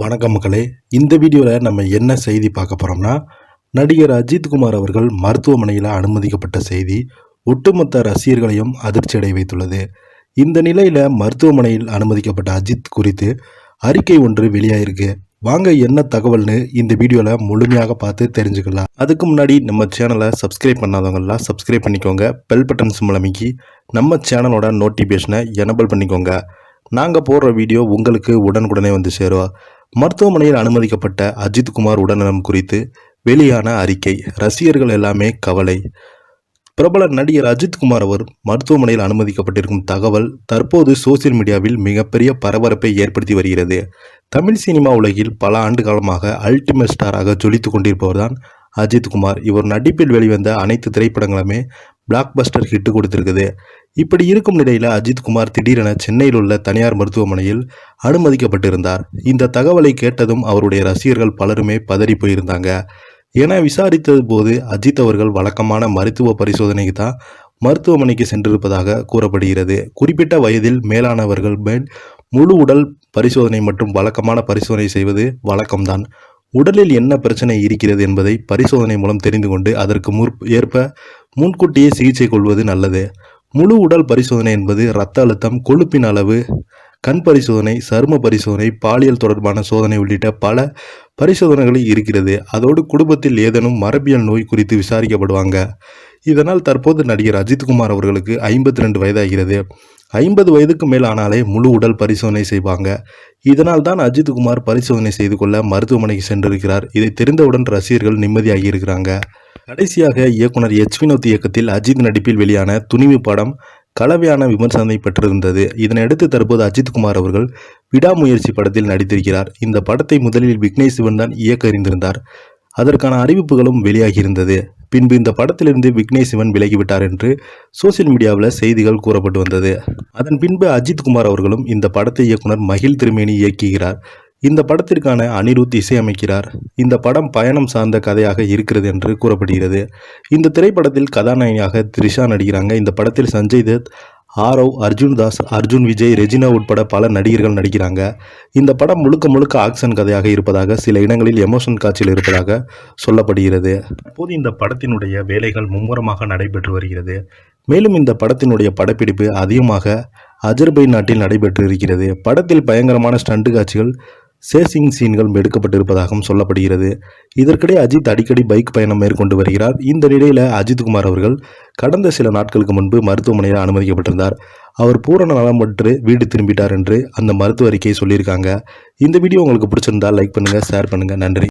வணக்கம் மக்களே. இந்த வீடியோவில் நம்ம என்ன செய்தி பார்க்க போகிறோம்னா நடிகர் அஜித் குமார் அவர்கள் மருத்துவமனையில் அனுமதிக்கப்பட்ட செய்தி ஒட்டுமொத்த ரசிகர்களையும் அதிர்ச்சியடை வைத்துள்ளது. இந்த நிலையில் மருத்துவமனையில் அனுமதிக்கப்பட்ட அஜித் குறித்து அறிக்கை ஒன்று வெளியாயிருக்கு. வாங்க என்ன தகவல்னு இந்த வீடியோவில் முழுமையாக பார்த்து தெரிஞ்சுக்கலாம். அதுக்கு முன்னாடி நம்ம சேனலை சப்ஸ்கிரைப் பண்ணாதவங்கலாம் சப்ஸ்கிரைப் பண்ணிக்கோங்க. பெல் பட்டன் சிம்பிள் நம்ம சேனலோட நோட்டிஃபிகேஷனை எனபிள் பண்ணிக்கோங்க. நாங்கள் போடுற வீடியோ உங்களுக்கு உடனுக்குடனே வந்து சேரும். மருத்துவமனையில் அனுமதிக்கப்பட்ட அஜித் குமார் உடல்நலம் குறித்து வெளியான அறிக்கை. ரசிகர்கள் எல்லாமே கவலை. பிரபல நடிகர் அஜித் குமார் அவர் மருத்துவமனையில் அனுமதிக்கப்பட்டிருக்கும் தகவல் தற்போது சோசியல் மீடியாவில் மிகப்பெரிய பரபரப்பை ஏற்படுத்தி வருகிறது. தமிழ் சினிமா உலகில் பல ஆண்டு காலமாக அல்டிமேட் ஸ்டாராக ஜொலித்து கொண்டிருப்பவர்தான் அஜித் குமார். இவர் நடிப்பில் வெளிவந்த அனைத்து திரைப்படங்களுமே பிளாக் பஸ்டர் ஹிட் கொடுத்திருக்குது. இப்படி இருக்கும் நிலையில் அஜித் குமார் திடீரென சென்னையில் உள்ள தனியார் மருத்துவமனையில் அனுமதிக்கப்பட்டிருந்தார். இந்த தகவலை கேட்டதும் அவருடைய ரசிகர்கள் பலருமே பதறி போயிருந்தாங்க. என விசாரித்தது போது அஜித் அவர்கள் வழக்கமான மருத்துவ பரிசோதனைக்கு தான் மருத்துவமனைக்கு சென்றிருப்பதாக கூறப்படுகிறது. குறிப்பிட்ட வயதில் மேலானவர்கள் மேல் முழு உடல் பரிசோதனை மற்றும் வழக்கமான பரிசோதனை செய்வது வழக்கம்தான். உடலில் என்ன பிரச்சனை இருக்கிறது என்பதை பரிசோதனை மூலம் தெரிந்து கொண்டு அதற்கு முற் ஏற்ப முன்கூட்டியே சிகிச்சை கொள்வது நல்லது. முழு உடல் பரிசோதனை என்பது இரத்த அழுத்தம் கொழுப்பின் அளவு கண் பரிசோதனை சரும பரிசோதனை பாலியல் தொடர்பான சோதனை உள்ளிட்ட பல பரிசோதனைகள் இருக்கிறது. அதோடு குடும்பத்தில் ஏதேனும் மரபியல் நோய் குறித்து விசாரிக்கப்படுவாங்க. இதனால் தற்போது நடிகர் அஜித்குமார் அவர்களுக்கு ஐம்பத்தி ரெண்டு வயதாகிறது. ஐம்பது வயதுக்கு மேல் ஆனாலே முழு உடல் பரிசோதனை செய்வாங்க. இதனால் தான் அஜித்குமார் பரிசோதனை செய்து கொள்ள மருத்துவமனைக்கு சென்றிருக்கிறார். இதை தெரிந்தவுடன் ரசிகர்கள் நிம்மதியாகி இருக்கிறாங்க. கடைசியாக இயக்குனர் எச் வினோத் இயக்கத்தில் அஜித் நடிப்பில் வெளியான துணிவு படம் கலவையான விமர்சனத்தை பெற்றிருந்தது. இதனையடுத்து தற்போது அஜித்குமார் அவர்கள் விடாமுயற்சி படத்தில் நடித்திருக்கிறார். இந்த படத்தை முதலில் விக்னேஷ் சிவன் தான் இயக்க அறிந்திருந்தார். அதற்கான அறிவிப்புகளும் வெளியாகியிருந்தது. பின்பு இந்த படத்திலிருந்து விக்னேஷ் சிவன் விலகிவிட்டார் என்று சோசியல் மீடியாவில் செய்திகள் கூறப்பட்டு வந்தது. அதன் பின்பு அஜித் குமார் அவர்களும் இந்த படத்தை இயக்குனர் மகிழ் திருமேனி இயக்குகிறார். இந்த படத்திற்கான அனிருத் இசையமைக்கிறார். இந்த படம் பயணம் சார்ந்த கதையாக இருக்கிறது என்று கூறப்படுகிறது. இந்த திரைப்படத்தில் கதாநாயகியாக த்ரிஷா நடிக்கிறாங்க. இந்த படத்தில் சஞ்சய் தத் ஆரவ் அர்ஜுன் தாஸ் அர்ஜுன் விஜய் ரெஜினா உட்பட பல நடிகர்கள் நடிக்கிறாங்க. இந்த படம் முழுக்க முழுக்க ஆக்ஷன் கதையாக இருப்பதாக சில இடங்களில் எமோஷன் காட்சியில் இருப்பதாக சொல்லப்படுகிறது. அப்போது இந்த படத்தினுடைய வேலைகள் மும்முரமாக நடைபெற்று வருகிறது. மேலும் இந்த படத்தினுடைய படப்பிடிப்பு அதிகமாக அஜர்பை நாட்டில் நடைபெற்று இருக்கிறது படத்தில் பயங்கரமான ஸ்டண்ட் காட்சிகள் சேசிங் சீன்கள் எடுக்கப்பட்டிருப்பதாகவும் சொல்லப்படுகிறது. இதற்கிடையே அஜித் அடிக்கடி பைக் பயணம் மேற்கொண்டு வருகிறார். இந்த நிலையில் அஜித்குமார் அவர்கள் கடந்த சில நாட்களுக்கு முன்பு மருத்துவமனையில் அனுமதிக்கப்பட்டிருந்தார். அவர் பூரண நலம் பெற்று வீடு திரும்பிட்டார் என்று அந்த மருத்துவ அறிக்கையை சொல்லியிருக்காங்க. இந்த வீடியோ உங்களுக்கு பிடிச்சிருந்தால் லைக் பண்ணுங்கள் ஷேர் பண்ணுங்கள் நன்றி.